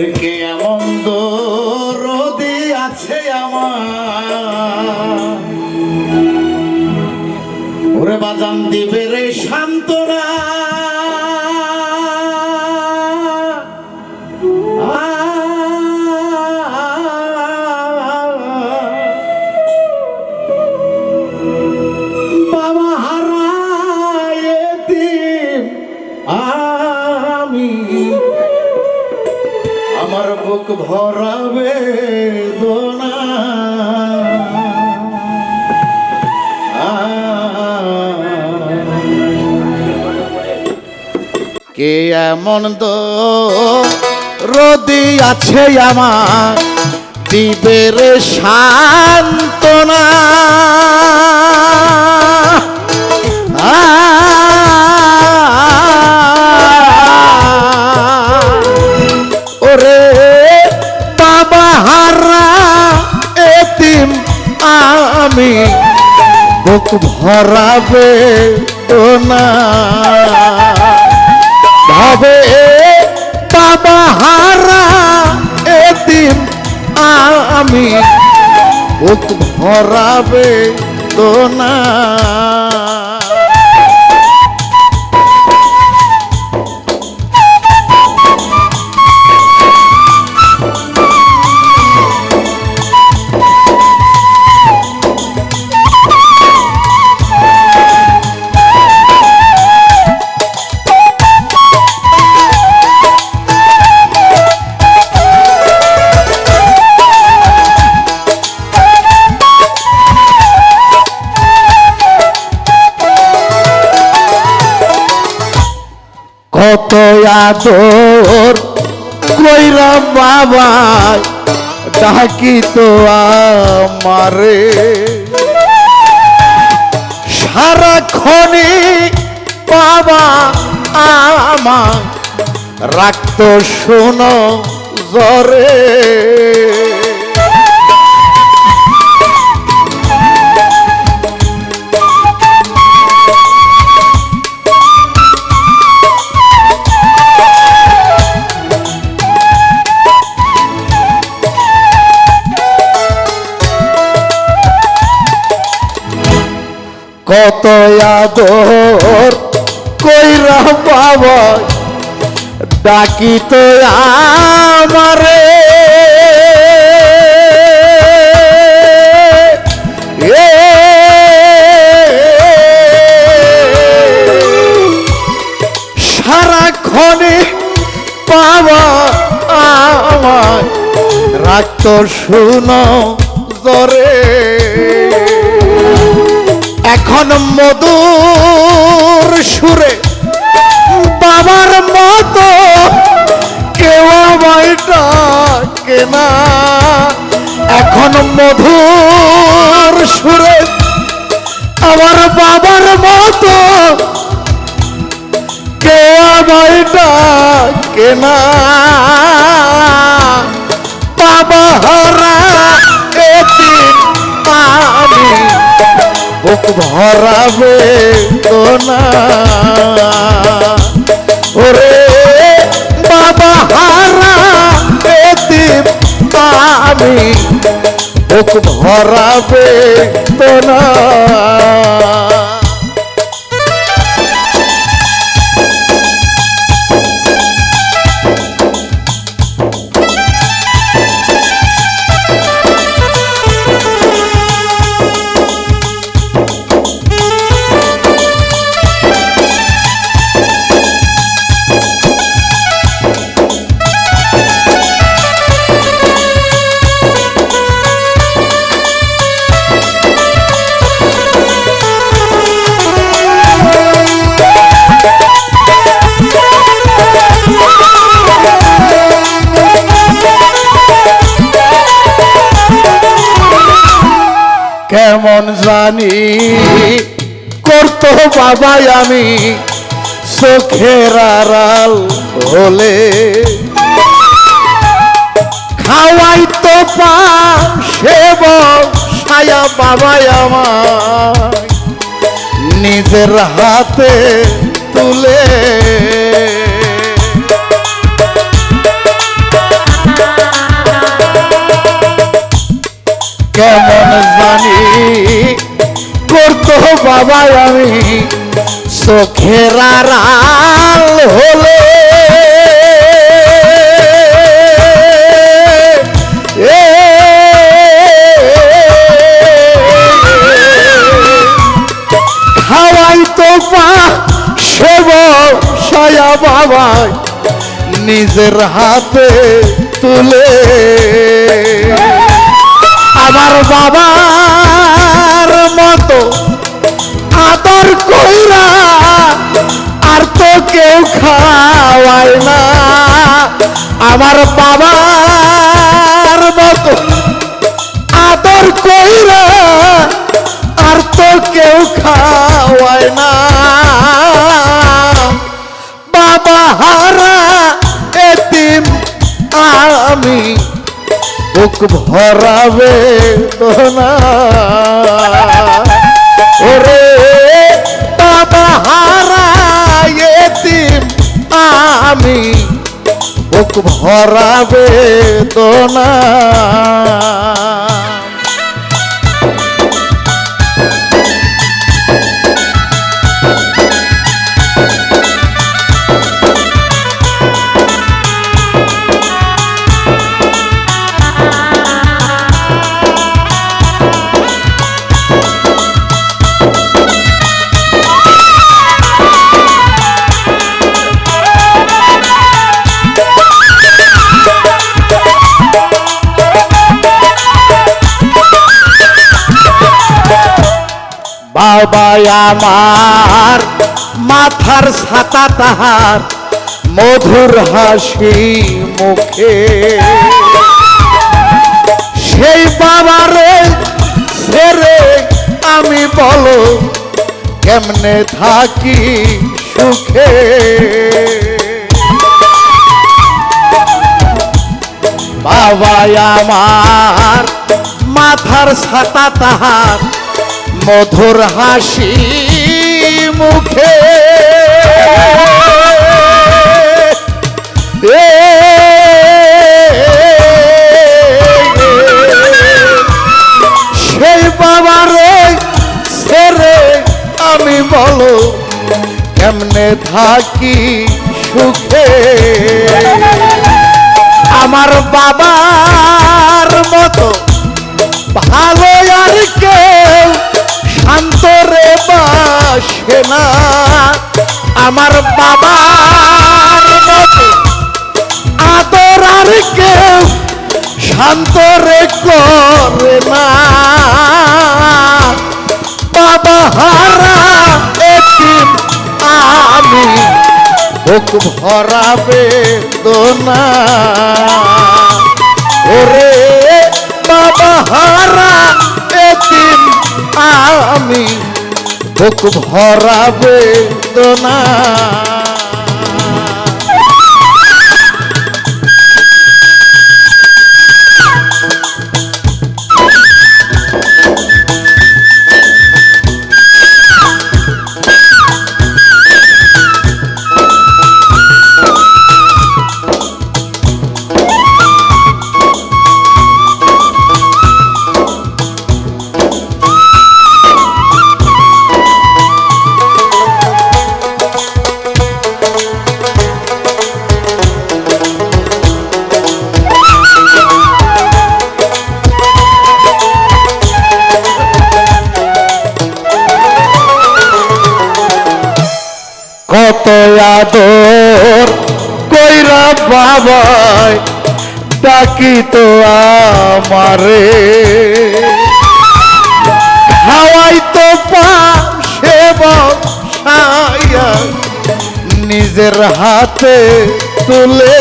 ওরে দোনা। কে এমন তো রদি আছে আমার? দিবের শান্তনা আমি বুক ভরাবে তো না। ভাবে বাবা হারা এদিন আমি বুক ভরাবে তো না। কত আদর কইরা বাবা ডাকি তো আমারে। সারাক্ষণে বাবা আমার রাখতো শোনো জরে কত আদর কইরা বাবা ডাকি তো আমারে। সারাক্ষণে বাবা আমার রাখতো শুনো জরে এখন মধুর সুরে বাবার মতো কেউ আমায় ডাকে না এখন মধুর সুরে আমার বাবার মতো কেউ আমায় ডাকে না বাবা ভরাবে না ওরে বাবা হারা এতিম আমি ভরাবে না কেমন জানি করতো বাবাই আমি চোখের আড়াল হলে খাওয়াই তো পা বাবাই আমার নিজের হাতে তুলে। কেমন জানি করতো বাবা আমি। চোখের আড়াল হলে। খাওয়াই তো পা সেব সায়া বাবা নিজের হাতে তুলে আমার বাবার মতো আদর কইরা আর তো কেউ খাওয়ায় না। আমার বাবার মতো আদর কইরা আর তো কেউ খাওয়ায় না। বাবা হারা এতিম আমি বুক ভরাবে না। ওরে বাবা হারা এতিম আমি বুক ভরাবে না। বাবা আমার, মাথার ছাতা তাহার, মধুর হাসি মুখে। সেই বাবারে ছেড়ে আমি বলো, কেমনে থাকি সুখে? বাবা আমার, মাথার ছাতা তাহার মধুর হাসি মুখে। সেই বাবারে সেরে আমি বলো, কেমনে থাকি সুখে? আমার বাবার মতো ভালো আর কেউ শান্ত রে বাসে না, আমার বাবার মতো আদর আর কেউ শান্ত রে করে না। বাবা হারা এতিম আমি বুক ভরাবে দোনা ওরে বাবা হারা এতিম আমি বুক ভরা দোনা কত আদর কইরা বাবাই ডাকি তো আমারে। হাওয়াই তো পাশে নিজের হাতে তুলে।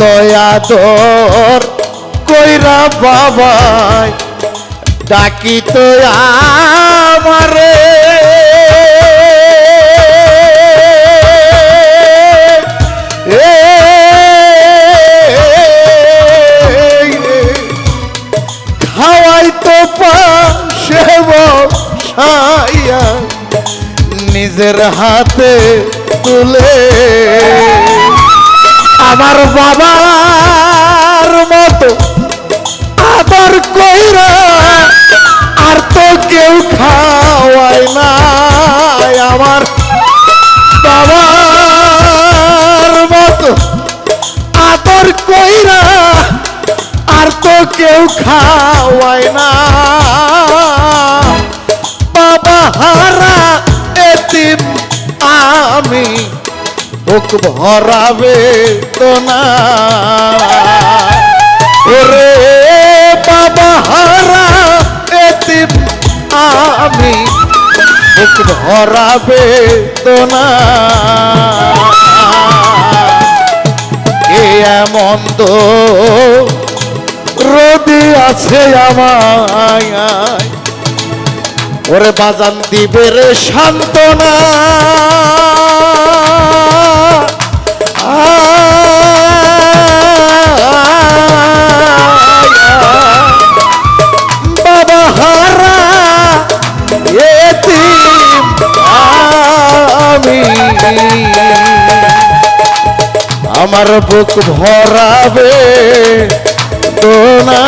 কত আদর কইরা বাবাই ডাকি তো আমারে। খাওয়াই তো পাশে বসাইয়া নিজের হাতে আমার বাবার মতো আদর কইরা আর তো কেউ খাওয়ায় না আমার বাবার মতো আদর কইরা আর তো কেউ খাওয়ায় না বুক ভরাবে তো না। ওরে বাবা হারা এতিম আমি বুক তো না। এমন তো রোদি আছে আমায়। ওরে বাজান দিবে রে সান্ত্বনা। আমি আমার বুক ভরাবে না।